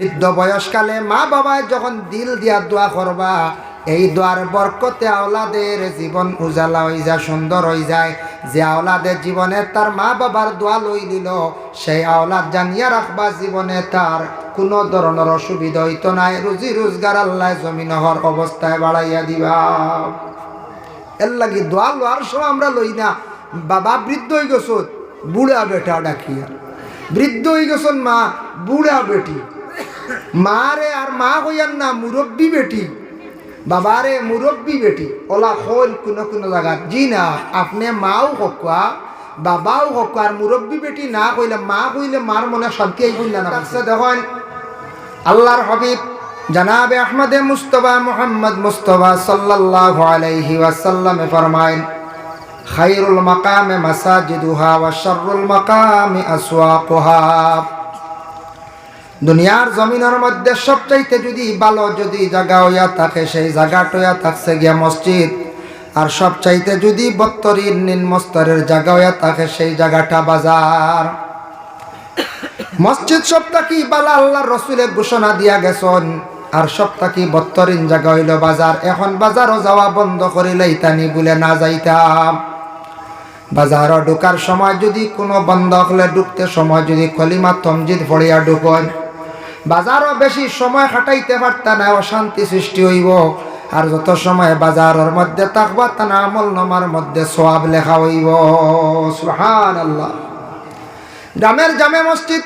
বৃদ্ধ বয়সকালে মা বাবায় যখন দিল দিয়া দোয়া করবা, এই দোয়ার বরকতে আওলাদের জীবন উজালা হয়ে যায়, সুন্দর হয়ে যায়। যে আওলাদের জীবনে তার মা বাবার দোয়া লই দিল, সেই আওলাদ জানিয়া রাখবা জীবনে তার কোনো ধরনের অসুবিধা হইতো নাই রুজি রোজগার আল্লাহ জমিন হর অবস্থায় বাড়াইয়া দিবা। এর লাগি দোয়া লোয়ার সময় আমরা লই না, বাবা বৃদ্ধ হয়ে গেছ বুড়া বেটা ডাকিয়া। বৃদ্ধ হয়ে গেছন মা, বুড়া বেটি। মারে আর মা হইয়ার না মুরব্বী বেটি। বাবারে মুরব্বী বেটি। ওলা হল কোনো কোনো জায়গাত জি না আপনি মাও হকুয়া বাবাও হকুয়া আর মুরব্বী বেটি না কইলে মা কইলে মার মনে আইব না না দেখেন আল্লাহর হাবিব জনাবে আহমদে মুস্তফা মোহাম্মদ মুস্তফা সাল্লাল্লাহু আলাইহি ওয়াসাল্লামে ফরমায়েন খায়রুল মাকামে মাসাজিদুহা ওয়া শাররুল মাকামি আসওয়াকুহা। দুনিয়ার জমিনের মধ্যে সবচাইতে যদি ভালো যদি জায়গা হইয়া থাকে, সেই জায়গাটা থাকছে গিয়া মসজিদ। আর সবচাইতে যদি বত্তরিন নিম্নস্তরের জায়গা হইয়া থাকে, সেই জায়গাটা বাজার। মসজিদ সবটা কি বালা আল্লাহর রসুলের ঘোষণা দিয়া গেছন? আর সবটা কি বত্তরিন জায়গা হইল বাজার? এখন বাজারও যাওয়া বন্ধ করিলেই তানি বলে না যাইতাম। বাজারও ঢুকার সময় যদি কোনো বন্ধ হলে ঢুকতে সময় যদি কলিমা তমজিদ ফড়িয়া ঢুকন বাজারও বেশি সময় খাটাইতে পারতা না, অশান্তি সৃষ্টি হইব। আর যত সময় বাজারের মধ্যে থাকবা, তা না আমল নমার মধ্যে সোয়াব লেখা হইব। সুহান আল্লাহ গ্রামের জামে মসজিদ,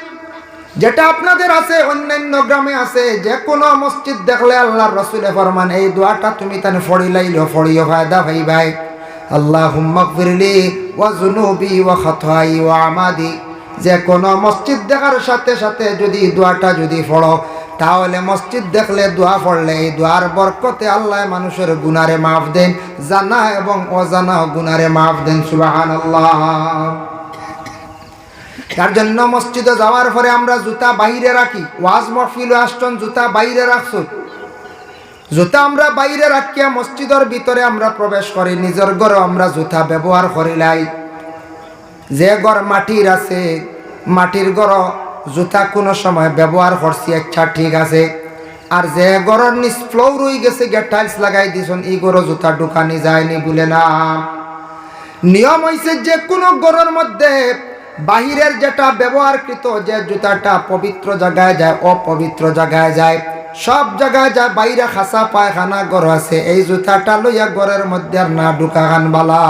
যেটা আপনাদের আছে, অন্যান্য গ্রামে আছে যে কোনো মসজিদ দেখলে আল্লাহর রসুলে ফরমান, এই দোয়াটা তুমি তানে ফড়িলাইল, ফড়িও ফায়দা ভাই ভাই আল্লাহ হুম্মকফিরলি ওয়া জুনুবি ওয়া খাতাই ওয়া আমাদি। যে কোনো মসজিদ দেখার সাথে সাথে যদি দোয়াটা যদি পড়ো, তাহলে মসজিদ দেখলে দোয়া পড়লে এই দোয়ার বরকতে আল্লাহ মানুষের গুনারে মাফ দেন, জানা এবং অজানা গুনারে মাফ দেন সুবাহান আল্লাহ তার জন্য মসজিদে যাওয়ার পরে আমরা জুতা বাইরে রাখি, ওয়াজ মহফিল আসটন জুতা বাইরে রাখছো জুতা আমরা বাইরে রাখিয়া মসজিদের ভিতরে আমরা প্রবেশ করি, নিজের ঘরে আমরা জুতা ব্যবহার করি করিলাই যে ঘর মাটির আছে, মাটির ঘর জুতা কোনো সময় ব্যবহার করছি আচ্ছা ঠিক আছে। আর যে ঘরের নিচ ফ্লোর রয়ে গেছে গে টাইলস লাগাই দিছন এই ঘরে জুতা ঢুকানি যায়নি বলে না নিয়ম হয়েছে যে কোনো ঘরের মধ্যে বাহিরের যেটা ব্যবহারকৃত যে জুতাটা পবিত্র জায়গায় যায়, অপবিত্র জায়গায় যায়, সব জায়গায় যায়, বাইরে খাসা পায়খানা ঘর আছে, এই জুতাটা লইয়া ঘরের মধ্যে আর না ঢুকা খান বালা।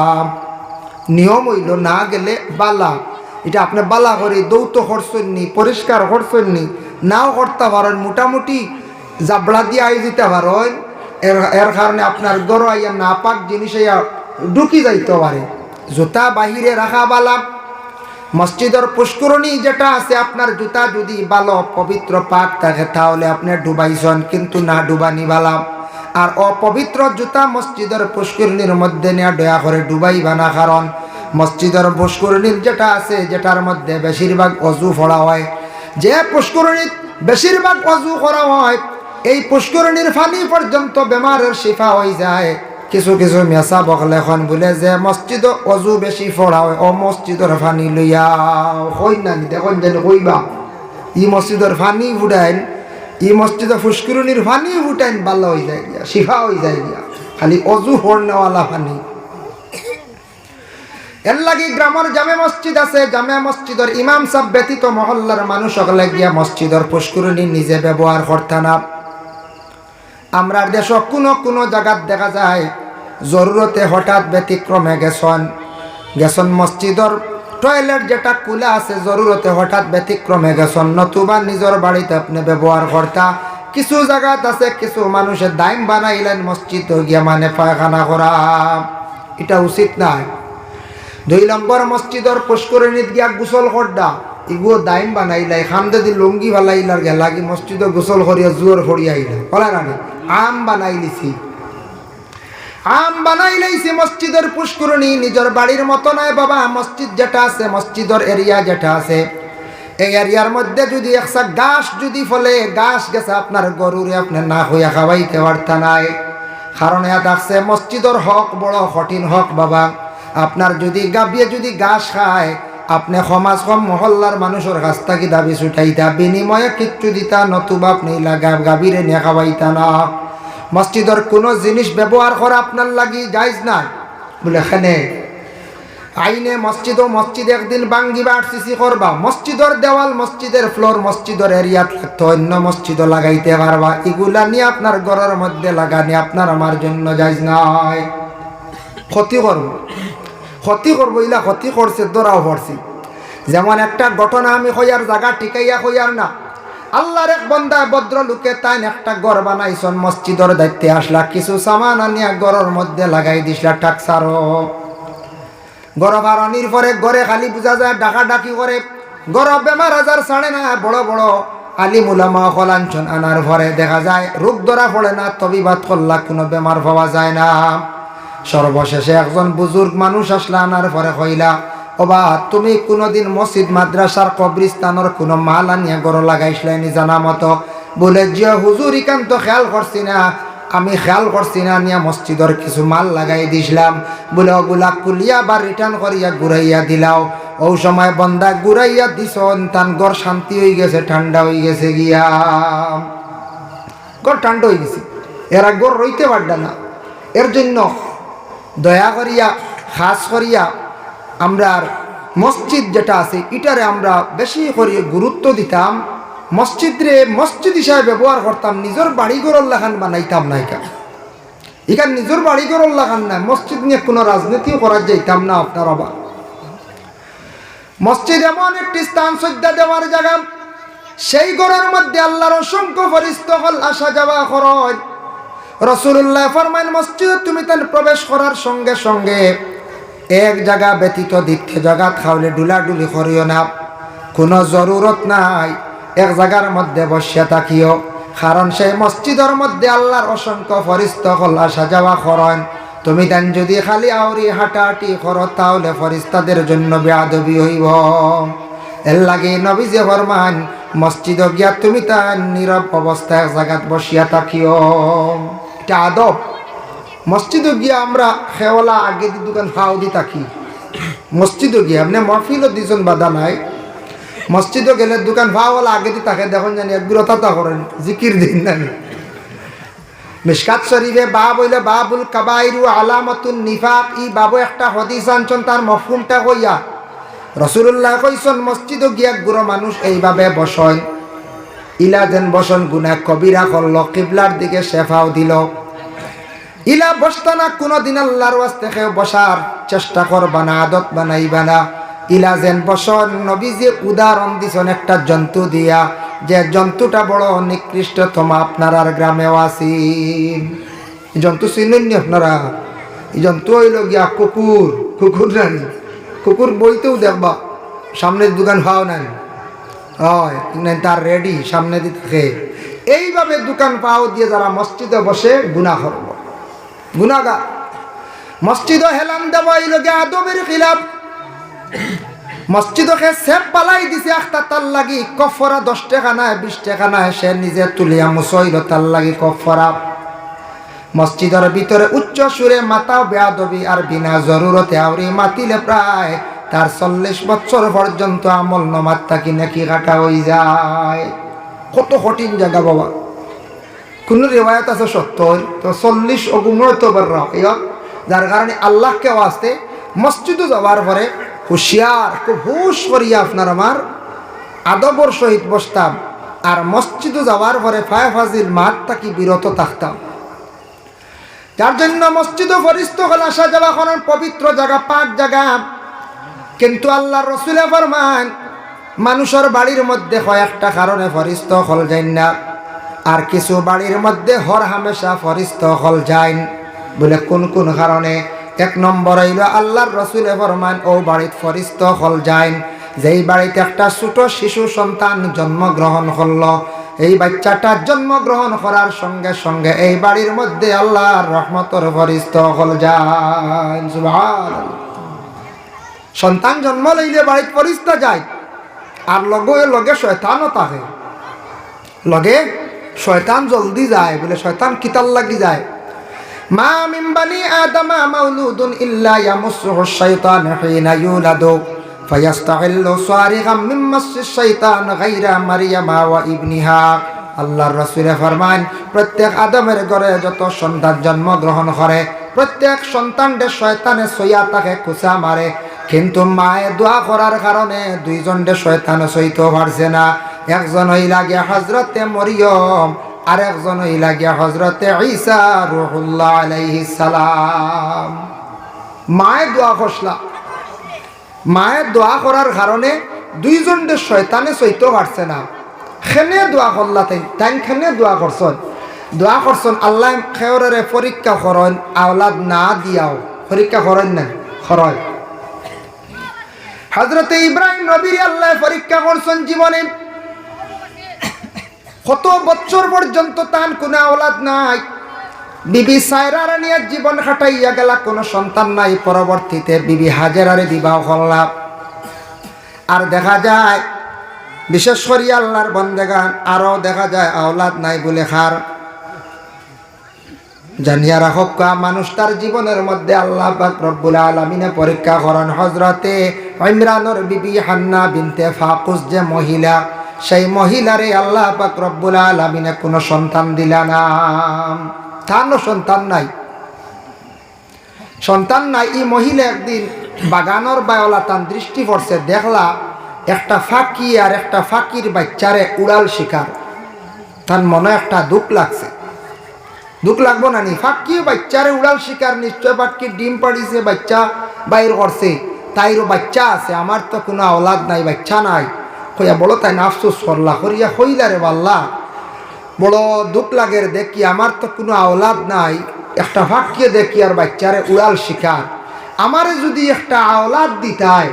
নিয়ম হইল না গেলে বালা। এটা আপনি বালা করে দৌত হরসননি পরিষ্কার হরসননি নাও করতে পারেন, মোটামুটি জাবড়া দিয়ে আই দিতে পারেন। এর এর কারণে আপনার গরো আইয়া না পাক জিনিস ঢুকি যাইতে পারে। জুতা বাহিরে রাখা বালা। মসজিদের পুষ্করণী যেটা আছে, আপনার জুতা যদি ভালো পবিত্র পাক থাকে, তাহলে আপনি ডুবাইছেন, কিন্তু না ডুবানি বালা। আর অপবিত্র জুতা মসজিদের পুষ্করণীর মধ্যে নেওয়া দয়া করে ডুবাইবা না কারণ মসজিদের পুষ্করণীর যেটা আছে, যেটার মধ্যে বেশিরভাগ অজু ফোড়া হয়। যে পুষ্করণীর বেশিরভাগ অজু করা হয়, এই পুষ্করণীর ফানি পর্যন্ত বেমারের শিফা হয়ে যায়। কিছু কিছু মেসা বকলে এখন বলে যে মসজিদ অজু বেশি ফোড়া হয় ও মসজিদের ফানি লইয়া হই না দেখুন যেন কইবা। ই মসজিদের ফানি ফুটাইন ই মসজিদে ফুসকুরনির ফানি ফুটাইন ভালো হয়ে যায় গিয়া, শিফা হয়ে যায় গিয়া, খালি অজু হরনেওয়ালা ফানি এর লাগি গ্রামের জামে মসজিদ আছে, জামে মসজিদের ইমাম সাহ ব্যতীত মহল্লার মানুষ সকলে গিয়া মসজিদের পুষ্করণী নিজে ব্যবহার করতে না। আমরা দেশ কোনো কোনো জায়গাত দেখা যায়, জরুরতে হঠাৎ ব্যতিক্রমে গেছন। গেছন মসজিদর টয়লেট যেটা কুলা আছে, জরুরতে হঠাৎ ব্যতিক্রমে গেছন। নতুবা নিজের বাড়িতে আপনি ব্যবহার করতা। কিছু জায়গাত আছে, কিছু মানুষের দাইম বানাইলেন মসজিদ গিয়া মানে পায়খানা করা। এটা উচিত নাই। দুই নম্বর মসজিদর পুষ্করিণীত গিয়া গোসল করডা ইগুলো দাইম বানাইলাই খামদে দি লুঙ্গি বালাইলার গেলা কি মসজিদ গোসল করিয়া জুয়োর ফড়ি আইলা। কলা না? আম বানাই লিছি। আম বানাই লাইছি মসজিদের পুষ্করণী, নিজের বাড়ির মতো নয় বাবা, মসজিদ যেটা আছে, মসজিদের এরিয়া যেটা আছে। এই এরিয়ার মধ্যে যদি একসা গাছ যদি ফলে গাছ গেছে আপনার গরুরে আপনার না হইয়া খাওয়াইতে পারতা নাই। কারণ এত আছে, মসজিদের হক বড়, কঠিন হক বাবা। আপনার যদি গাবিয়ে যদি ঘাস খায়, আপনি সমাজ কম মহল্লার মানুষের কাছ থাকি দাবি ছুটাইতা, বিনিময়ে কিচ্ছু দিতা, নতুবা আপনি লাগা গাভীরে নিয়ে খাওয়াইতা না। মসজিদের কোনো জিনিস ব্যবহার করা আপনার লাগি যাইজ না বলে, এখানে আইনে মসজিদ ও মসজিদ একদিন বাঙ্গিবা আরসিসি করবা। মসজিদের দেওয়াল মসজিদের ফ্লোর মসজিদের এরিয়া থাকতো, অন্য মসজিদও লাগাইতে পারবা। এগুলা নিয়ে আপনার ঘরের মধ্যে লাগানি আপনার আমার জন্য যাইজ নাই। ক্ষতি করব। ক্ষতি করব, ইলা ক্ষতি করছে দোরাও পড়ছি। যেমন একটা ঘটনা আমি হইয়ার জায়গা টিকাইয়া হইয়ার না আল্লাহর এক বন্দা ভদ্র লোকে তাই একটা ঘর বানাইছন, মসজিদের দায়িত্বে আসলা, কিছু সামান আনিয়া ঘরের মধ্যে লাগাই দিসলা টাকসারও গরব আনির পরে গড়ে খালি বুঝা যায় ডাকা ডাকি করে। গরব বেমার আজার ছাড়ে না, বড় বড় আলি মুলামা কলাঞ্চন আনার পরে দেখা যায় রোগ ধরা পড়ে না তবিবাদ করলা, কোনো বেমার পাওয়া যায় না। সর্বশেষে একজন বুজুর্গ মানুষ আসলা, আনার পরে কইলা ওবা তুমি কোনোদিন মসজিদ, মাদ্রাসার কবরিস্তানের কোনো মাল আনিয়া গড় লাগাইছিলে নি জানা মতো? বলে যে হুজুর ইকান তো খেয়াল করছি না। আমি খেয়াল করছি না নিয়া মসজিদের কিছু মাল লাগাই দিছিলাম। বলে ওগুলা কুলিয়া বা রিটার্ন করিয়া ঘুরাইয়া দিলাও। ও সময় বন্দা ঘুরাইয়া দিছ, তান গড় শান্তি হয়ে গেছে ঠান্ডা হয়ে গেছে গিয়া। গড় ঠান্ডা হয়ে গেছে। এরা গড় রইতে পারডা না। এর জন্য দয়া করিয়া খাস করিয়া আমরা মসজিদ যেটা আছে, এটারে আমরা বেশি করে গুরুত্ব দিতাম। মসজিদ রে মসজিদ হিসাবে ব্যবহার করতাম, নিজের বাড়িঘর লাখান বানাইতাম না এখান এখান নিজের বাড়ি ঘর লাখান না, মসজিদ নিয়ে কোনো রাজনীতিও করা যাইতাম না আপনার আবার। মসজিদ এমন একটি স্থান শ্রদ্ধা দেওয়ার জায়গা, সেই ঘরের মধ্যে আল্লাহর অসংখ্য ফরিস্ত হল আসা যাওয়া খরচ রসুল্লাহ ফরমাইন মসজিদ তুমি তার প্রবেশ করার সঙ্গে সঙ্গে এক জায়গা ব্যতীত দ্বিতীয় জায়গা খাওলে ডুলাডুলি করিও না। কোনো জরুরত নাই, এক জায়গার মধ্যে বসিয়া থাকিও। কারণ সেই মসজিদের মধ্যে আল্লাহর অসংখ্য ফরিস্ত কল্লা আসা যাওয়া করেন। তুমি দেন যদি খালি আউরি হাঁটাহাঁটি করো, তাহলে ফরিস্তাদের জন্য বেয়াদবি হইব। এর লাগে নবী যে ফরমান, মসজিদ গিয়া তুমি তার নীরব অবস্থায় এক জায়গাত বসিয়া থাকিও। এটা আদব। মসজিদে গিয়া আমরা খেওয়ালা আগে দি দোকান খাও দি থাকি। মসজিদে গিয়া, আপনি মহফিলও দিজন বাধা নাই। মসজিদে গেলে দোকান ভাওয়ালা আগে দি তাকে দেখুন জানি, এক বিরতা করেন, জিকির দিন জানি। মিসকাত শরীফে বা বইলে বাবুল কাবাইরু আলামতুন নিফাক, ই বাবু একটা হদিস আনছন, তার মফহুমটা কইয়া। রসুল্লাহ কইসন মসজিদে গিয়া গুড়ো মানুষ এইভাবে বসন। ইলা যেন বসন গুনা কবিরা করল, কিবলার দিকে শেফাও দিল। ইলা বসতা না, কোনোদিন আল্লাহর ওয়াস্তে বসার চেষ্টা করবা না, আদত বানাইবা না। ইলা যেন বসন নবী যে উদাহরণ দিছেন একটা জন্তু দিয়া, যে জন্তুটা বড় নিকৃষ্টতম আপনার আর গ্রামেও আছি জন্তু চিনেন নি আপনারা? এই জন্তু হইল গিয়া কুকুর কুকুর নানি কুকুর বইতেও দেখবা, সামনের দোকান খাও নাই। হয় তার রেডি সামনে থাকে। এইভাবে দোকান পাও দিয়ে যারা মসজিদে বসে গুণা করব। গুণাগা মসজিদ হেলান দেওয়া এই লোকে আদবের খিলাফ। মসজিদকে সেপ পালাই দিছে আখটা তার লাগি কফরা দশ টাকা নাই, বিশ টাকা নাই, সে নিজে তুলিয়া মুসইল তার লাগি কফরা। মসজিদের ভিতরে উচ্চ সুরে মাতাও বেয়াদবি আর বিনা জরুরতে আউরি মাতিলে প্রায় তার চল্লিশ বছর পর্যন্ত আমল নমাত থাকি নাকি কাটা হয়ে যায়। কত কঠিন জায়গা বাবা। কোন রেওয়ায়ত আছে সত্তর? তো চল্লিশ অগুমর তো বাররা যার কারণে আল্লাহকে আসতে মসজিদে যাওয়ার পরে হুশিয়ার, খুব হুশ করিয়া আপনার আমার আদবর সহিত বসতাম। আর মসজিদে যাওয়ার পরে ফায় ফাজিল মাঠ থাকি বিরত থাকতাম। যার জন্য মসজিদও ফরিস্ত হল আসা যাওয়া করেন পবিত্র জায়গা, পাক জায়গা। কিন্তু আল্লাহ রসুলে ফরমান, মানুষের বাড়ির মধ্যে হয় একটা কারণে ফরিস্ত হল যাই না আর কিছু বাড়ির মধ্যে হর হামেশা ফরিস্ত হল যায় বলে কোন কোন কারণে? এক নম্বর হইল আল্লাহর রসুলে ফরমান, ও বাড়িত ফরিস্ত হল যায় যেই বাড়িতে একটা ছোট শিশু সন্তান জন্মগ্রহণ করল, এই বাচ্চাটা জন্মগ্রহণ করার সঙ্গে সঙ্গে এই বাড়ির মধ্যে আল্লাহর রহমতর ফরিস্ত হল যায় সন্তান জন্ম লইলে বাড়িত ফরিস্তা যায়, আর লগে লগে শয়তানও থাকে। লগে শয়তান জলদি যায়, বলে শয়তান কিতাল লাগি যায়। মা মিম্বানি আদামা মাউলুদুন ইল্লা ইয়ামুসসুহু শাইতান হিনা ইউলাদু, ফায়াস্তাহিল্লু সারিগাম মিন মাসসিশ শাইতান গায়রা মারইয়ামা ওয়া ইবনিহা। আল্লাহর রাসূলে ফরমান প্রত্যেক আদমের ঘরে যত সন্তান জন্ম গ্রহণ করে, প্রত্যেক সন্তানকে শয়তানে সইয়া তাকে কুচা মারে। কিন্তু মায়ে দোয়া করার কারণে দুইজনকে শয়তান সইতে পারছে না। একজন হইলা গিয়া হজরতে মরিয়ম আর একজন হইলা গিয়া হজরতে ঈসা রুহুল্লাহ আলাইহিস সালাম। মায়ে দোয়া খসলা। মায়ের দোয়া করার কারণে দুইজনদের শয়তানে সইতে পারছে না। খেনে দোয়া করলা তাই তাই খেনে দোয়া করছন দোয়া করছন আল্লাহ খেয়রে পরীক্ষা করেন, আওলাদ না দিয়াও। পরীক্ষা করেন না খরয় হজরতে ইব্রাহিম নবীর আল্লাহ পরীক্ষা করছেন জীবনে। কত বছর পর্যন্ত তান কোনো আওলাদ নাই। বিবি সায়রার নিয়ে জীবন খাটাইয়া গেলা, কোনো সন্তান নাই। পরবর্তীতে বিবি হাজেরারে বিবাহ করলাম। আর দেখা যায়, বিশেষ করে আল্লাহর বন্দেগান, আরও দেখা যায় আওলাদ নাই বলে খার। জানিয়া রাখক মানুষ তার জীবনের মধ্যে আল্লাহ রব্বুল আলমিনে পরীক্ষা করেন। হজরতে ইমরানোর বিবি হান্না বিনতে ফাকুস যে মহিলা সেই মহিলারে আল্লাহ পাক রব্বুল আলমিনে কোনো সন্তান দিলা না। তারও সন্তান নাই। সন্তান নাই, এই মহিলা একদিন বাগানোর বায়লা তার দৃষ্টি পড়ছে, দেখলা একটা ফাঁকি আর একটা ফাঁকির বাচ্চারে উড়াল শিকার। তার মনে একটা দুঃখ লাগছে। দুঃখ লাগবো না নি? ফাঁকি বাচ্চারে উড়াল শিকার, নিশ্চয় পাটকি ডিম পাড়িছে, বাচ্চা বাইর করছে। তাইরও বাচ্চা আছে, আমার তো কোনো আওলাদ নাই, বাচ্চা নাই। কইয়া বলো, তাই না আফসোস করলা? করিয়া হইলা রে বাল্লা। বড় দুঃখ লাগের দেখি, আমার তো কোনো আওলাদ নাই। একটা ফাঁকিয়ে দেখি আর বাচ্চারে উড়াল শিকার আমারে যদি একটা আওলাদ দিতায়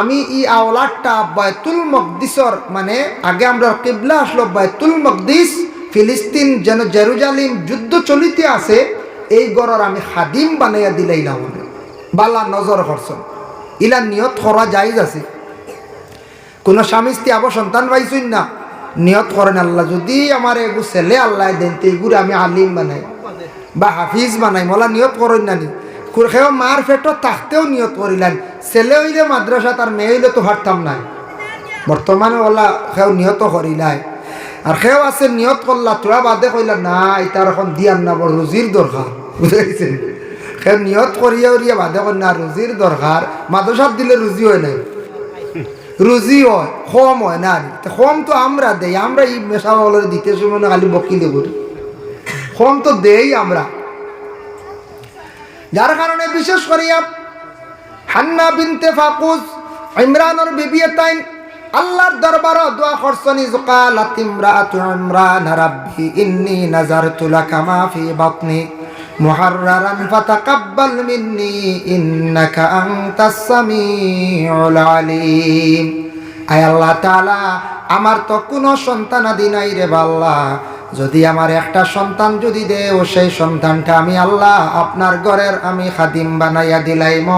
আমি এই আওলাদটা বায়তুল মকদিসর মানে আগে আমরা কেবলা আসলো বায়তুল মকদিস, ফিলিস্তিন যেন জেরুজালিম যুদ্ধ চলিতে আছে, এই গড়র আমি খাদিম বানাইয়া দিলাইলাম। বালা নজর করছেন ইলা নিয়ত করা যাইজ আছে। কোনো স্বামী স্ত্রী আবার সন্তান পাইছই না। নিয়ত করেন আল্লাহ, যদি আমার এগু ছেলে আল্লাহ দেন, তো এগুলো আমি আলিম বানাই বা হাফিজ বানাই, মলা নিয়ত করেন না নি সেও মার পেটত থাকতেও নিয়ত করিলেন ছেলে হইলে মাদ্রাসা তার মেয়ে হইলে তো হারতাম নাই। বর্তমানে ওলা সেও নিয়ত করিলাই আর সেও আছে, নিয়ত করলা তোরা বাদে কইলা, না তার এখন দিয়ার না বড় রুজির দরকার বুঝাইছে সে নিয়ত করিয়া উরিয়া বাদে না রুজির দরকার মাদ্রাসাত দিলে রুজি হয় নাই। রুজি হয় কম হয়, না কম তো আমরা দেই, আমরা এই মেশাওয়ালের দিতে সময় খালি বকিলে করি কম তো দেই আমরা। যার কারণে বিশেষ করিয়া হান্না বিনতে ফাকুজ, ইমরানের বিবি তাইন আল্লাহর দরবার দোয়া করছনি কালাত ইমরাতু ইমরান রাব্বি, ইন্নী নাযারতু লাকা মা ফি বাতনি। মুহাররারান ফাতাকাব্বাল মিন্নি, ইন্নাকা আনতাস সামিউল আলিম। আয় আল্লাহ তাআলা, আমার তো কোনো সন্তান আদি নাই রে বাল্লা। যদি আমার একটা সন্তান যদি দে ও সেই সন্তানটা আমি আল্লাহ আপনার ঘরের আমি খাদিম বানাইয়া দিলাইম।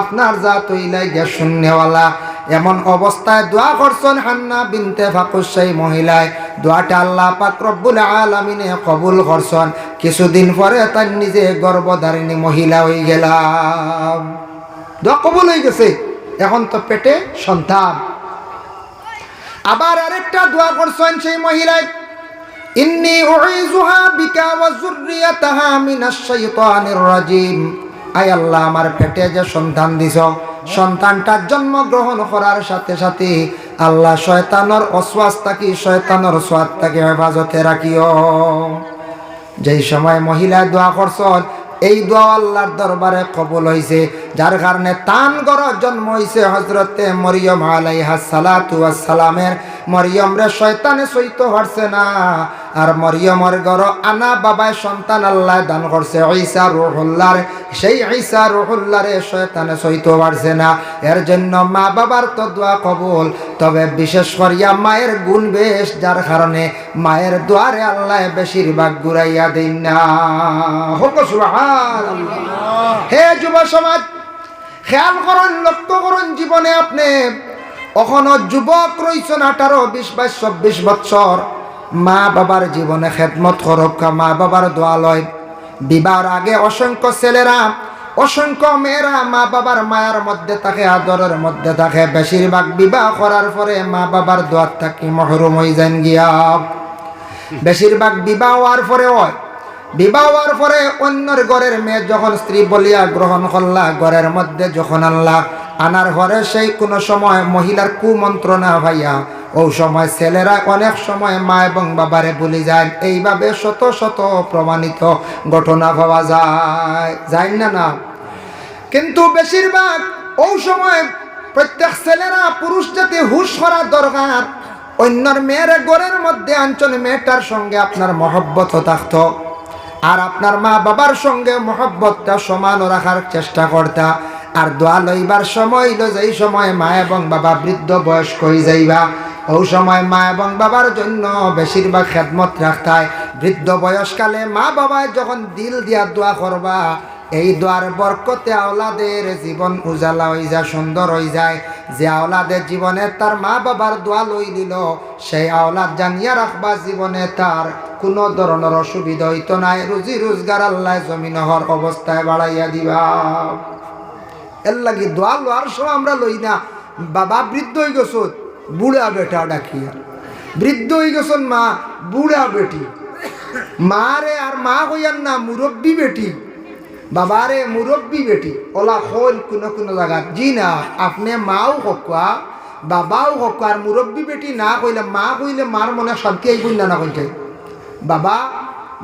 আপনার যা তৈলাই গে শূন্যওয়ালা। এমন অবস্থায় দোয়া করছেন হান্না বিনতে ফাকুস সেই মহিলায়। দোয়াটা আল্লাহ পাক রব্বুল আলামিনে কবুল করছেন। কিছুদিন পরে তার নিজে গর্ভধারিণী মহিলা হয়ে গেলাম। দোয়া কবুল হয়ে গেছে। এখন তো পেটে সন্তান। আবার আরেকটা দোয়া করছেন সেই মহিলায় বিকা পেটে যে সন্তান দিছ সাথে সাথে আল্লাহ থাকি তাকে হেফাজতে রাখিও। যেই সময় মহিলা দোয়া করছন, এই দোয়া আল্লাহর দরবারে কবুল হয়েছে যার কারণে তান গর জন্ম হয়েছে হজরতে মরিয়ম আলাইহা সালাতু সালামের। মরিয়ম রে শয়তানে সইত পারছে না। আর মরিয়মর গর আনা বাবায় সন্তান আল্লাহ দান করছে। ঈসা রুহুল্লার সেই ঈসা রুহুল্লারে শয়তানে সইত পারছে না। এর জন্য মা বাবার তো দোয়া কবুল। তবে বিশেষ করিয়া মায়ের গুণ বেশ যার কারণে মায়ের দোয়ারে আল্লাহ বেশিরভাগ ঘুরাইয়া দিন না। হোক হে যুব সমাজ, খেয়াল করুন, লক্ষ্য করুন জীবনে আপনি। এখনও যুবক রয়েছেন আঠারো, বিশ, বাইশ, চব্বিশ বছর মা বাবার জীবনে খেদমত করক্কা মা বাবার দোয়া লয় বিবাহর আগে অসংখ্য ছেলেরা, অসংখ্য মেয়েরা মা বাবার মায়ার মধ্যে থাকে, আদরের মধ্যে থাকে। বেশিরভাগ বিবাহ করার পরে মা বাবার দোয়ার থাকি মহরুম হয়ে যান গিয়া। বেশিরভাগ বিবাহ হওয়ার পরে হয় বিবাহ হওয়ার পরে অন্যর ঘরের মেয়ে যখন স্ত্রী বলিয়া গ্রহণ করলা, ঘরের মধ্যে যখন আনলা, আনার ঘরে সেই কোনো সময় মহিলার কুমন্ত্রণা ভাইয়া, ও সময় ছেলেরা অনেক সময় মা এবং বাবারে বলি যায়। এইভাবে শত শত প্রমাণিত ঘটনা পাওয়া যায়। যায় না না? কিন্তু বেশিরভাগ ও সময় প্রত্যেক ছেলেরা পুরুষ জাতি হুশ করা দরকার। অন্যর মেয়ের ঘরের মধ্যে আঞ্চল মেয়েটার সঙ্গে আপনার মহব্বত থাকতো। আর আপনার মা বাবার সঙ্গে মহব্বতটা সমান রাখার চেষ্টা করতা। আর দোয়া লইবার সময় লো যেই সময় মা এবং বাবা বৃদ্ধ বয়স্ক হয়ে যাইবা। ও সময় মা এবং বাবার জন্য বেশিরভাগ খেদমত রাখতায়। বৃদ্ধ বয়সকালে মা বাবায় যখন দিল দিয়া দোয়া করবা এই দোয়ার বরকতে আওলাদের জীবন উজালা হয়ে যায়, সুন্দর হয়ে যায়। যে আওলাদের জীবনে তার মা বাবার দোয়া লই দিল সেই আওলাদ জানিয়া রাখবা জীবনে তার কোনো ধরনের অসুবিধা হইতো নাই। রুজি রোজগার আল্লাহ জমিন হর অবস্থায় বাড়াইয়া দিবা। এর লাগি দোয়া লোয়ার সময় আমরা লই না, বাবা বৃদ্ধ হয়ে গেছ, বুড়া বেটা ডাকিয়া। বৃদ্ধ হয়ে গেছন মা, বুড়া বেটি। মা রে আর মা হইয়ার না, মুরব্বী বেটি। বাবারে মুরব্বী বেটি, ওলা হল কোনো কোনো জায়গা জি না, আপনি মাও হকুয়া বাবাও হকুয়া আর মুরব্বী বেটি না কইলে মা কইলে মার মনে শান্তি আইব না না কইতে বাবা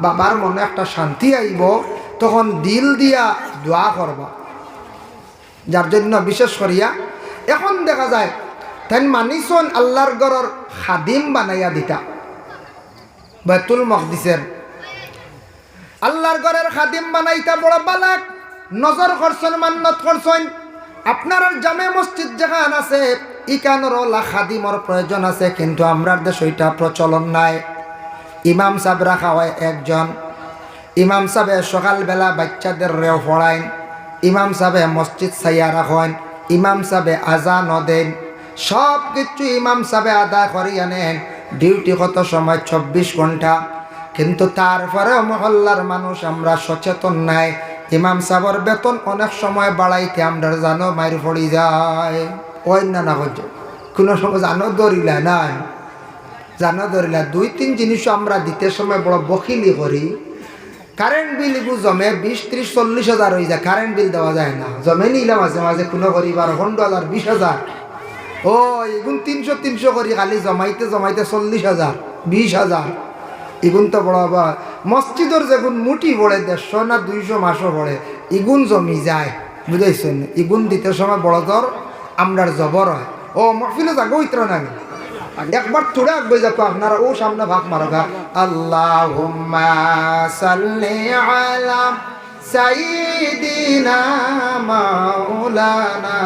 বাবার মনে একটা শান্তি আইব তখন দিল দিয়া দোয়া করবা যার জন্য বিশেষ করিয়া, এখন দেখা যায় তাই মানিছন আল্লাহর গড়র খাদিম বানাইয়া দিতা। বেতুল মকদিসের আল্লাহর ঘরের খাদিম বানাইতা বড় বালাক। নজর করছেন, মান্নত করছেন। আপনার জামে মসজিদ যেখান আছে, ইকানোর ওলা খাদিমর প্রয়োজন আছে, কিন্তু আমরার দেশ ওইটা প্রচলন নাই। ইমাম সাহেব রাখা হয় একজন। ইমাম সাহেব সকালবেলা বাচ্চাদের রেও পড়াইন। ইমাম সাহেব মসজিদ সাইয়া রাখেন। ইমাম সাহেব আজান দেন। সব কিছু ইমাম সাহেব আদা করিয়া নেন। ডিউটি কত সময়? চব্বিশ ঘণ্টা। কিন্তু তারপরেও মহল্লার মানুষ আমরা সচেতন নাই। ইমাম সাহর বেতন অনেক সময় বাড়াইতে আমরা জানো মায়ের পড়ি যায়। ওই না হচ্ছে কোনো সময় জানো দরিলা নাই। জানো দরিলা দুই তিন জিনিস আমরা দিতে সময় বড় বকিলি করি। কারেন্ট বিল এগু জমে বিশ, ত্রিশ, চল্লিশ হাজার হয়ে যায়। কারেন্ট বিল দেওয়া যায় না। জমে নিলে মাঝে মাঝে কোনো করি বারো পনেরো হাজার, বিশ হাজার। ও এগুন তিনশো তিনশো করি খালি জমাইতে জমাইতে চল্লিশ হাজার, বিশ হাজার। ইগুন তো বড় বা মসজিদর যেগুন মুটি বড়ে দেড়শো না দুইশো মাসও বড়ে, ইগুন জমি যায়, বুঝাইছেন? ইগুন দিতে সময় বড় দর আমরার জবর হয়। ও, মহফিলে যাগো ইতরা না একবার তোরা আগে যাব আপনারা, ও সামনে ভাগ মারো গা আল্লাহুম্মা সাল্লি মাওলানা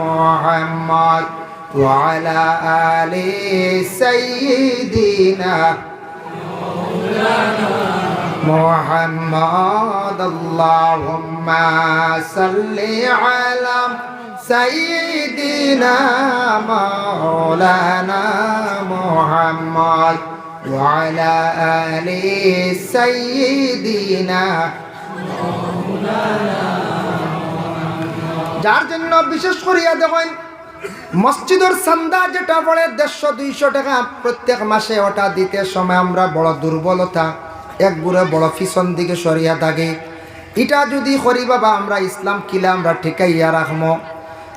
মুহাম্মদ ওয়া আলা আলি محمد اللهم صل على سيدنا مولانا محمد وعلى آل سيدنا যার জন্য বিশেষ করিয়া দেখেন মসজিদের চান্দা যেটা পড়ে, দেড়শো, দুইশো টাকা। প্রত্যেক মাসে ওটা দিতে সময় আমরা বড় দুর্বলতা। এক গুড়ে বড় পিছন দিকে সরিয়া থাকে এটা যদি করি বাবা, আমরা ইসলাম কিলা আমরা ঠিকাইয়া রাখব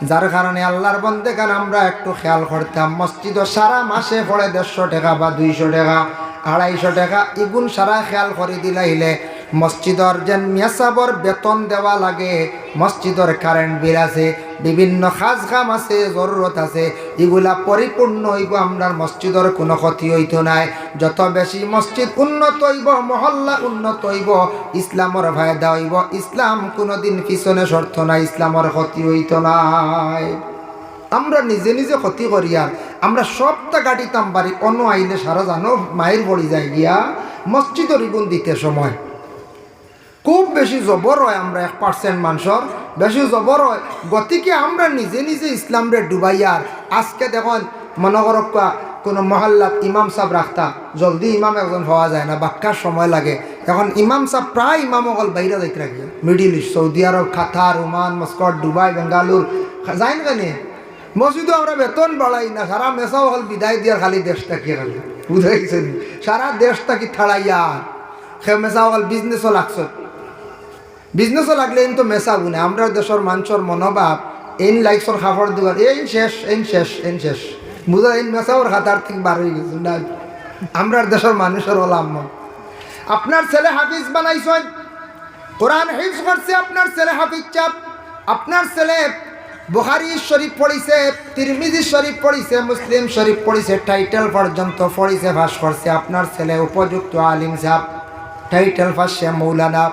যার কারণে আল্লাহর বন্দে গান আমরা একটু খেয়াল করতাম। মসজিদ সারা মাসে পড়ে দেড়শো টাকা বা দুইশো টাকা, আড়াইশো টাকা। এগুন সারা খেয়াল করে দিলাইলে মসজিদর যেন মেসাবর বেতন দেওয়া লাগে। মসজিদর কারেন্ট বিল আছে, বিভিন্ন সাজ কাম আছে, জরুরত আছে, এগুলা পরিপূর্ণ হইব আমরা মসজিদর কোনো ক্ষতি হইতো নাই। যত বেশি মসজিদ উন্নত হইব, মহল্লা উন্নত হইব, ইসলামর ফায়দা হইব, ইসলাম কোনোদিন পিছনে শর্ত নাই, ইসলামর ক্ষতি হইতো নাই। আমরা নিজে নিজে ক্ষতি করি আর, আমরা সবটা গাড়িতাম পারি অন্য আইলে সারা জানো, মায়ের পড়ি যায় গিয়া, মসজিদর ইগুন দিতে সময়। খুব বেশি জবর হয় আমরা এক পার্সেন্ট মানুষের। বেশি জবর হয়। গতিকে আমরা নিজে নিজে ইসলামরে ডুবাইয়ার আজকে দেখুন, মনে করক কোনো মহল্লাত ইমাম সাহেব রাখতা, জলদি ইমাম একজন পাওয়া যায় না বাক্কার সময় লাগে। এখন ইমাম সাহেব প্রায় ইমাম অকল বাইরে যাইতে রাখি Middle East Saudi Arab, Qatar, Oman, Muscat Dubai Bangalore যাই না কেন। মসজিদও আমরা বেতন বাড়াই না, সারা মেসাও হল বিদায় দিয়ার খালি দেশ কি খালি। বুঝাইছে নি? সারা দেশটা কি থাড়াইয়া সে মেসাও হল বিজনেসও লাগছে। বিজনেসও লাগলে কিন্তু মেসা গুনে আমরা দেশের মানুষের মনোভাব এন লাইকসর খাবার দোকান এই শেষ এন শেষ এন শেষ। বুঝা, এই মেসাওর খাতার থেকে বার হয়ে গেছে না আমরার দেশের মানুষের ওলাম আপনার ছেলে হাফিজ বানাইছেন। কোরআন হিফজ করছে আপনার ছেলে হাফিজ চাপ আপনার ছেলে বুহারি শরীফ পড়িছে, তিরমিজি শরীফ পড়িছে, মুসলিম শরীফ পড়িছে, টাইটেল পর্যন্ত পড়িছে ভাস করছে। আপনার ছেলে উপযুক্ত আলিম সাহেব, টাইটেল পাচ্ছে মৌলানা।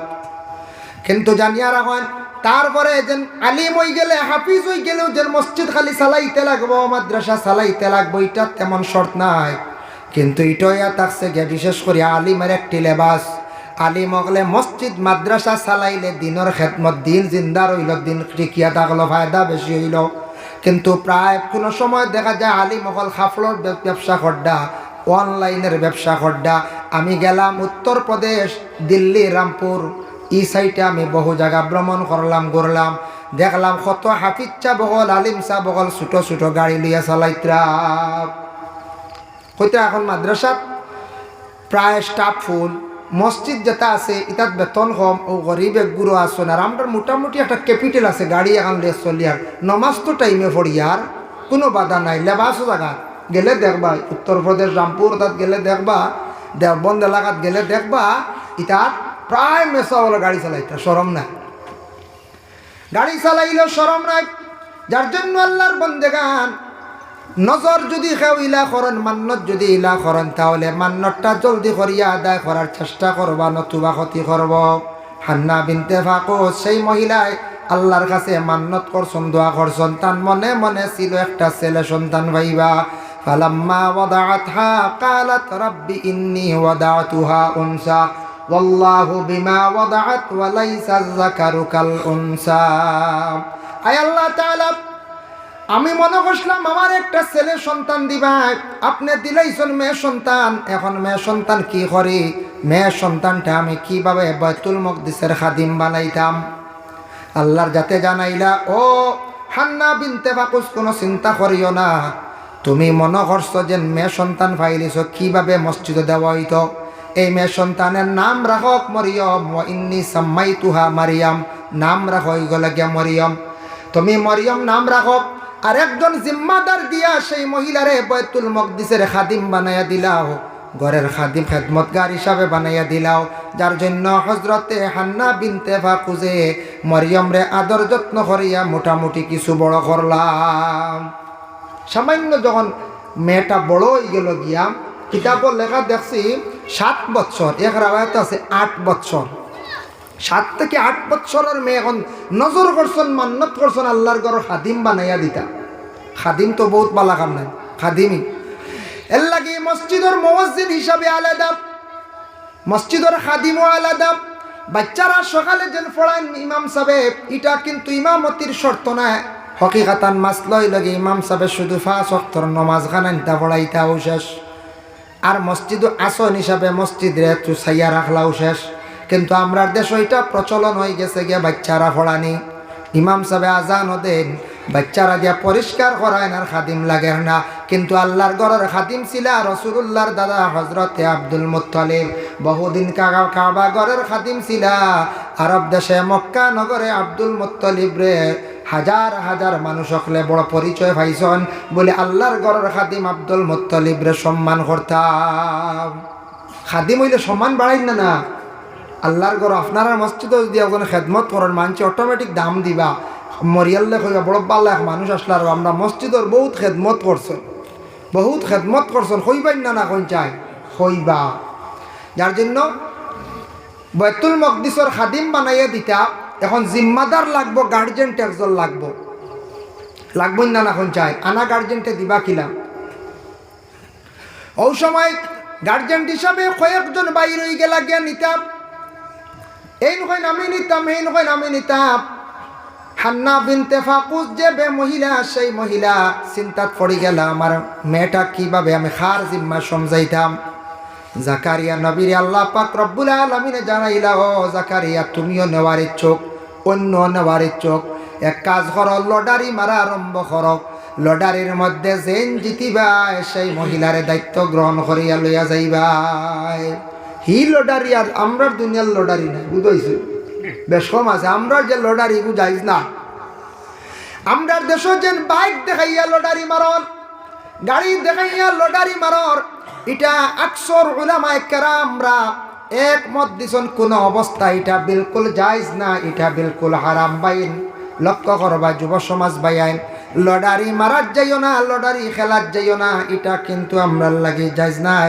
কিন্তু জানিয়া রাখেন, তারপরে যেন আলিম হয়ে গেলে, হাফিজ হয়ে গেলেও যেন মসজিদ খালি চালাইতে লাগবো, মাদ্রাসা চালাইতে লাগবো, এটা তেমন শর্ত নাই। কিন্তু এটাই থাকছে গিয়ে, বিশেষ করে আলিমের একটি লেবাস। আলিম হলে মসজিদ, মাদ্রাসা চালাইলে দিনের খেদমত, দিন জিন্দা রইল, দিন টিকিয়া থাকল, ফায়দা বেশি হইল। কিন্তু প্রায় কোনো সময় দেখা যায়, আলিম অকল খাফলর ব্যবসা খড্ডা, অনলাইনের ব্যবসা খড্ডা। আমি গেলাম উত্তরপ্রদেশ, দিল্লি, রামপুর। এই সাইটে আমি বহু জায়গা ভ্রমণ করলাম, ঘুরলাম। দেখলাম কত হাফিজ চা বগল আলিম চা বগল, ছোটো ছোটো গাড়ি লইয়া চালাইতরা। হয়তো এখন মাদ্রাসাত প্রায় স্টাফ ফুল মসজিদ যেটা আছে, ইতাত বেতন কম, ও গরিব একগুলো আসুন আর আমরা মোটামুটি একটা ক্যাপিটাল আছে, গাড়ি এখন লে চলিয়ার নমাজ তো টাইমে পড়িয়ার কোনো বাধা নাই। লেবাসও জায়গা গেলে দেখবা উত্তরপ্রদেশ রামপুর তাত গেলে দেখবা, দেওবন্দ এলাকাত গেলে দেখবা, ইতাত প্রায় মেসাওয়ালা গাড়ি চালাইতে সরম নাই। গাড়ি চালাইলেও সরম নাই। যার জন্য আল্লাহর বন্দে গান নজর যদি কেউ ইলা করেন, মান্নত যদি ইলা করেন, তাহলে মান্নতটা জলদি করিয়া আদায় করার চেষ্টা করবা, নতুবা ক্ষতি করব। হান্না বিনতে ফাঁকো, সেই মহিলায় আল্লাহর কাছে মান্নত করছন, দোয়া করছন। সন্তান মনে মনে ছিল একটা ছেলে সন্তান ভাইবা। ফালাম্মা থা কালাত রাব্বি ইন্নি ওদাআতুহা উনসা। والله بما وضعت وليس الذكر كالأنثى আয় আল্লাহ তাআলা আমি মনে করছিলাম আমার একটা ছেলে সন্তান দিবা আপনি দিলাইছেন মেয়ে সন্তান এখন মেয়ে সন্তান কি করে মেয়ে সন্তানটা আমি কিভাবে বৈতুল মকদিসের খাদিম বানাইতাম আল্লাহর যাতে জানাইলা ও হান্না বিনতে বাকুস কোনো চিন্তা করিও না তুমি মনে করছো যে মেয়ে সন্তান ফাইলিছ কিভাবে মসজিদে দেওয়া হইতো এই মেয়ে সন্তানের নাম রাখক মরিয়ম। ও ইন্নি সাম্মাই তুহা মারিয়াম। নাম রাখো গেলে গিয়া মরিয়ম। তুমি মরিয়ম নাম রাখো আর একজন জিম্মাদার দিয়া সেই মহিলারে বৈতুল মকদিসের খাদিম বানাইয়া দিলাও। ঘরের খাদিম খেদমতগার হিসাবে বানাইয়া দিলাও। যার জন্য হজরতে হান্না বিনতে ফাকুজে মরিয়ম রে আদর যত্ন করিয়া মোটামুটি কিছু বড় করলাম। সামান্য যখন মেয়েটা বড় হয়ে গেল গিয়া কিতাবর লেখা দেখছি সাত বছর এক রাবায়ত আছে আট বছর। সাত থেকে আট বছরের মেয়ে এখন নজর করছেন, মান্নত করছেন, আল্লাহর ঘর খাদিম বানাইয়া দিতা। খাদিম তো বহুত বালা কাম নাই, খাদিমই। এর লাগে মসজিদর মসজিদ হিসাবে আলাদা, মসজিদর খাদিমও আলাদা। বাচ্চারা সকালে যেন পড়ায়, ইমাম সাহেব, এটা কিন্তু ইমামতির শর্ত না। হকিকাতান মাস লই লগে ইমাম সাহেব শুধু ফাঁস অক্তর নমাজ খানাইতা পড়াইতাও শেষ। আর মসজিদ আসন হিসাবে মসজিদ রে তু সাইয়া রাখলাও শেষ। কিন্তু আমরা দেশ ওইটা প্রচলন হয়ে গেছে গিয়ে বাচ্চারা ফড়ানি। ইমাম সাহেব আজানও দেন। বাচ্চারা দিয়া পরিষ্কার করায় আর খাদিম লাগে না। কিন্তু আল্লাহর গড়ের খাদিম ছিল রসুল্লাহর দাদা হজরতে আব্দুল মুত্তালিব। বহুদিন কাবা গড়ের খাদিম ছিল। আরব দেশে মক্কা নগরে আব্দুল মুত্তালিব রে হাজার হাজার মানুষ হকলে বড় পরিচয় পাইছন বলে আল্লাহর গড়ের খাদিম আব্দুল মুত্তালিব রে সম্মান করতাম। খাদিম হইলে সম্মান বাড়াই না না। আল্লাহর ঘর আপনারা মসজিদে যদি একজন খেদমত করেন মানুষ অটোমেটিক দাম দিবা। মরিয়াল্লে কইবা বড় পাল্লা এক মানুষ আসলে আর আমরা মসজিদের বহুত খেদমত করছেন। বহুত খেদমত করছেন হইবাই না না কোন চাই? হইবা। যার জন্য বৈতুল মকদিসর খাদিম বানাইয়া দিতা, এখন জিম্মাদার লাগবো গার্জেন একজন লাগবো। লাগবই না না কোন চাই? আনা গার্জেনটে দিবা কিলা? ও সময় গার্জেন হিসাবে কয়েকজন বাইর হয়ে গেলা, গিয়া নিতাম। এই নয় আমি নিতাম এই নয় আমি নিতাম। হান্না বিনতে ফাকুস যে বে মহিলা, সেই মহিলা চিন্তাত পড়ি গেল, আমার মেয়েটা কীভাবে আমি খার জিম্মা সমঝাইতাম? জাকারিয়া নবীর আল্লাহ পাক রব্বুল আলমিনে জানাইলা ও জাকারিয়া, তুমিও নেওয়ার ইচ্ছুক অন্য নেওয়ার ইচ্ছুক। এক কাজ কর লডারি মারা আরম্ভ কর। লডারির মধ্যে জেন জিতিবাই সেই মহিলার দায়িত্ব গ্রহণ করিয়া লইয়া যাইবাই হি লডারি আর আমরার দুনিয়ার লডারি না বুঝাইছো? বেশ কম আছে আমরার যে লডারি বুঝাইজ না। আমরার দেশ যে বাইক দেখাইয়া লডারি মারর গাড়ি দেখাইয়া লডারি মারর এটা আকসর উলামায় কেরামরা একমত দিছন কোন অবস্থা, এটা বিলকুল জায়জ না, এটা বিলকুল হারাম। বাইন লক্ষ্য করবা, যুব সমাজ বাইন লডারি মারার যাইও না লডারি খেলার যাইও না, এটা কিন্তু আমরা লাগি যাইজ নাই।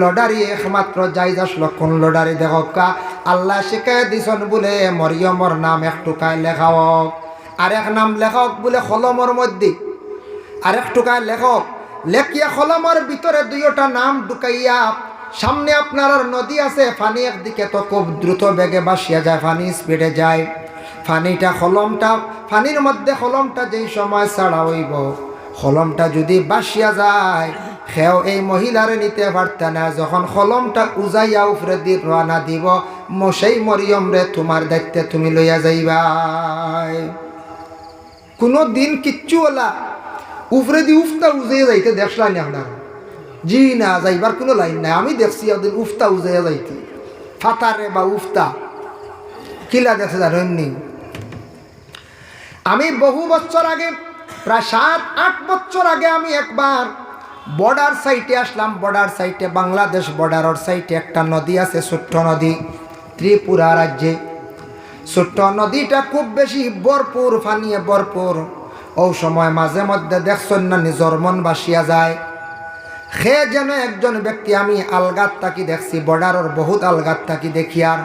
লডারি একমাত্র যাইজ আসলো কোন লডারি দেখকা আল্লাহ শিখাই দিছন বলে মরিয়মর নাম একটুকায় লেখাওক। আরেক নাম লেখক বলে কলমর মধ্যে। আরেক টুকায় লেখক লেখিয়া কলমের ভিতরে দুইটা নাম ঢুকাইয়া, সামনে আপনার নদী আছে, ফানি একদিকে তো খুব দ্রুত বেগে বাসিয়া যায়, ফানি স্পিডে যায়। ফানিটা কলমটা ফানির মধ্যে কলমটা যেই সময় ছাড়া হইব কলমটা যদি বাসিয়া যায়, সেও এই মহিলারে নিতে পারত না। যখন কলমটা উজাইয়া উফরে দি রানা দিব, মশাই মরিয়ম রে তোমার দায়িত্বে তুমি লইয়া যাইবাই কোনো দিন কিচ্ছু ওলা উফরে দি উফতা উজে যাইতে দেখলাই না আপনার জি না, যাইবার কোনো লাইন নাই। আমি দেখছি ওদের উফতা উজে যাইতে। ফাতারে বা উফতা কিলা দেখছে জানেননি আমি বহু বছর আগে, প্রায় সাত, আট বছর আগে আমি একবার বর্ডার সাইটে আসলাম। বর্ডার সাইটে বাংলাদেশ বর্ডারের সাইটে একটা নদী আছে, ছোট্ট নদী, ত্রিপুরা রাজ্যে। ছোট্ট নদীটা খুব বেশি ভরপুর ফানিয়ে ভরপুর। ও সময় মাঝে মধ্যে দেখছেন না, নিজর মন বাসিয়া যায়। সে যেন একজন ব্যক্তি, আমি আলগাত তাকি দেখছি বর্ডারের বহুত আলগাত তাকি দেখি আর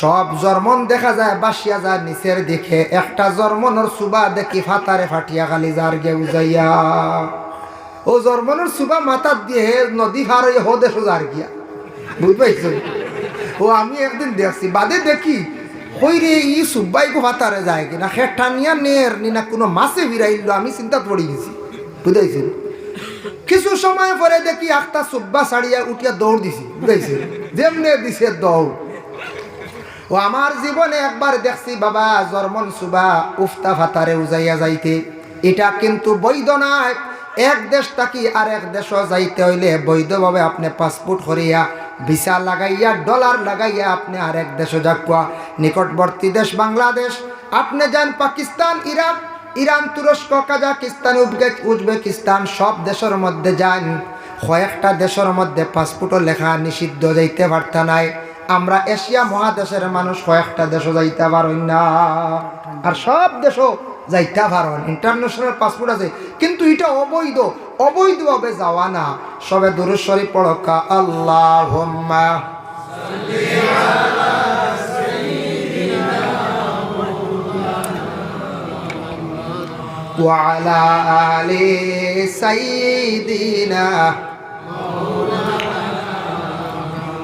সব জর্মন দেখা যায়, বাসিয়া যায়, নিচের দিকে। একটা জর্মনের সুবা দেখি ফাতারে ফাটিয়া খালি যার গে উজাইয়া ও জর্মনের সুবা মাথার দিয়ে নদী হয়ে হো দেশো যার গিয়া। বুঝ পাইছো ও, আমি একদিন দেখছি, বাদে দেখি কইরে ই সুব্বাই গো ফাতারে যায় কিনা? সে টানিয়া নের নি না কোনো মাছে বিরাইল আমি চিন্তা পড়ে গেছি। বুঝাইছিল কিছু সময় পরে দেখি একটা সুব্বা ছাড়িয়া উঠিয়া দৌড় দিছি বুঝাইছিল যেমনে দিছে দৌড়। ও আমার জীবনে একবার দেখছি, বাবা, জর্মন সুবা উফতা ফাতারে উজাইয়া যাইতে। এটা কিন্তু বৈধ নয়। এক দেশ থাকি আর এক দেশ যাইতে হইলে বৈধভাবে আপনি পাসপোর্ট করিয়া, ভিসা লাগাইয়া, ডলার লাগাইয়া আপনি আর এক দেশে যাকুয়া নিকটবর্তী দেশ বাংলাদেশ। আপনি যান পাকিস্তান ইরাক ইরান, তুরস্ক, কাজাকিস্তান, উজবে- উজবেকিস্তান সব দেশের মধ্যে যান। কয়েকটা দেশের মধ্যে পাসপোর্টও লেখা নিষিদ্ধ, যাইতে পারতা নাই। আমরা এশিয়া মহাদেশের মানুষ কয়েকটা দেশও যাইতে পারই না আর সব দেশও যাইতে পারেন ইন্টারন্যাশনাল পাসপোর্ট আছে কিন্তু এটা অবৈধ অবৈধভাবে যাওয়া না সবে দূরেশ্বরী পড়কা আল্লাহ وعلى آل سيدنا